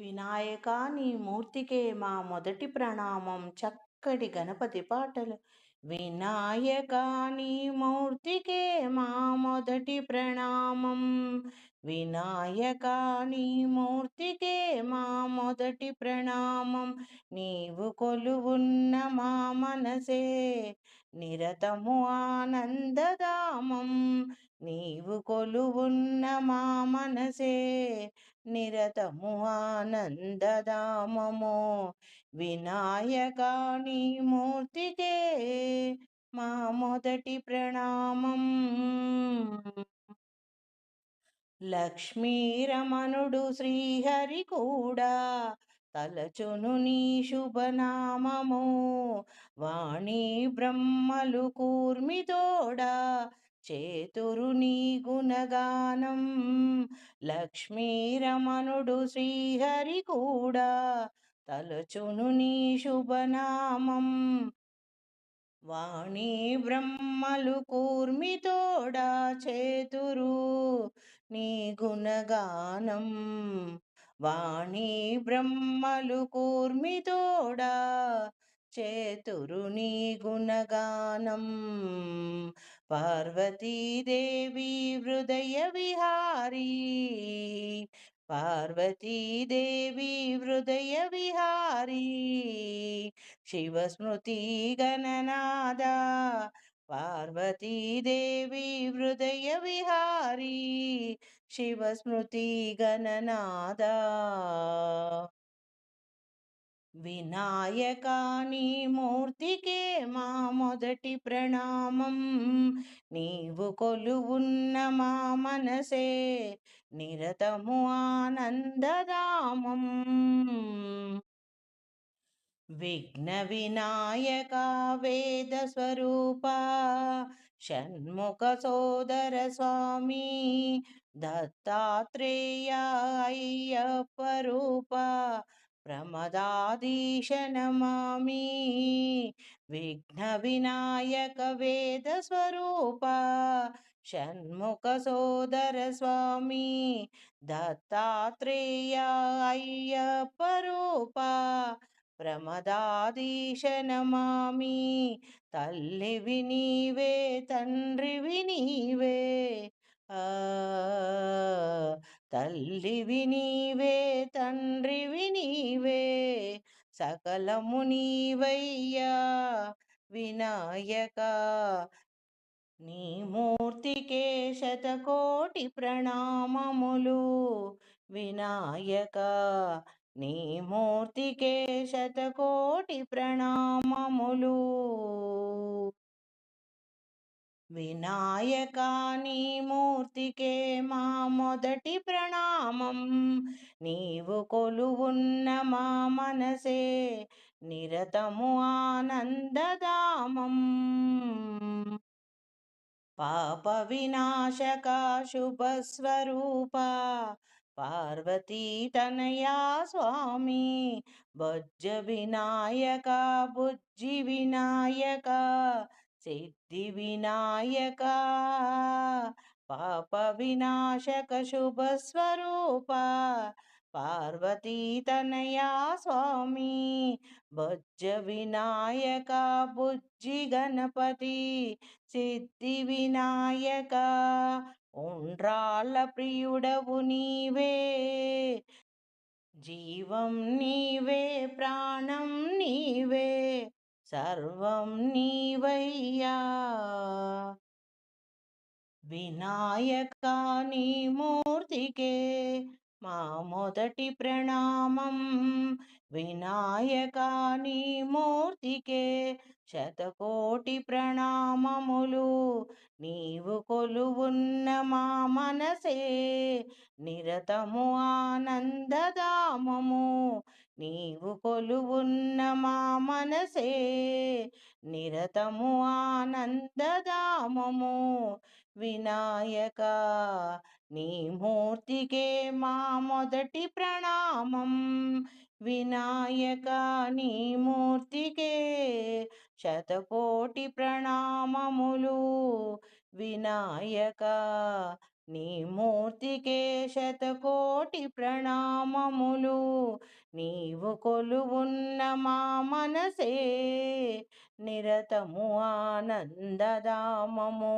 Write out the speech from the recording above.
వినాయక నీ మూర్తికే మా మొదటి ప్రణామం. చక్కటి గణపతి పాటలు. వినాయక నీ మూర్తికే మా మొదటి ప్రణామం. వినాయక నీ మూర్తికే మా మొదటి ప్రణామం. నీవు కొలువున్న మా మనసే. నిరతము ఆనందధామం. నీవు కొలువున్న మా మనసే నిరతము ఆనందధామము. వినాయక నీ మూర్తికే మా మొదటి ప్రణామం. లక్ష్మీరమణుడు శ్రీహరి కూడా తలచును నీ శుభనామము. వాణి బ్రహ్మలు కూర్మితోడా? చేతురు నీ గుణగానం. లక్ష్మీరమణుడు శ్రీహరి కూడా. తలచును నీ శుభనామం. వాణి బ్రహ్మలు కూర్మితోడా? చేతురు నీ గుణగానం. వాణి బ్రహ్మలు కూర్మితోడా? చేతురుని గుణగానం. పార్వతీదేవి హృదయ విహారీ. పార్వతీదేవి హృదయ విహారీ. శివస్మృతి గణనాద పార్వతీదేవి హృదయ విహారీ. శివస్మృతి గణనాద వినాయక మూర్తికే మా మొదటి ప్రణామం. నీవు కొలువున్న మా మనసే నిరతము ఆనందదామం విఘ్న వినాయక వేద స్వరూప షణ్ముఖ సోదర స్వామి దత్తాత్రేయ అయ్యప్ప రూప ప్రమదాదీశనమామి విఘ్న వినాయక వేద స్వరూప షణ్ముఖ సోదర స్వామి దత్తాత్రేయ అయ్యప్ప రూప ప్రమదాదీశనమామి తల్లివి నీవే తండ్రివి నీవే ఆ తల్లివి నీవే తండ్రివి నీవే సకలము నీవయ్యా వినాయక. నీ మూర్తికే శతకోటి ప్రణామములు వినాయక. నీ మూర్తికే శతకోటి ప్రణామములు. వినాయక నీ మూర్తికే మా మొదటి ప్రణామం. నీవు కొలువున్న మా మనసే నిరతము ఆనందదామం పాప వినాశక శుభస్వరూప పార్వతీ తనయా స్వామి బొజ్జ వినాయక బుజ్జి వినాయక సిద్ధి వినాయక పాప వినాశక శుభస్వరూప పార్వతీ తనయా స్వామి బొజ్జ వినాయక బుజ్జి గణపతి సిద్ధి వినాయక ఉండ్రాళ్ళ ప్రియుడవు నీవే జీవం నీవే ప్రాణం నీవే సర్వం నీవయ్యా. వినాయక నీ మూర్తికే. మా మొదటి ప్రణామం వినాయకాని మూర్తికే. శతకోటి ప్రణామములు నీవు కొలువున్న మా మనసే. నిరతము ఆనందదామము నీవు కొలువున్న మా మనసే. నిరతము ఆనందదామము వినాయక నీ మూర్తికే మా మొదటి ప్రణామం. వినాయక నీ మూర్తికే శతకోటి ప్రణామములు. వినాయక నీ మూర్తికే శతకోటి ప్రణామములు. నీవు కొలువున్న మా మనసే నిరతము ఆనందదామము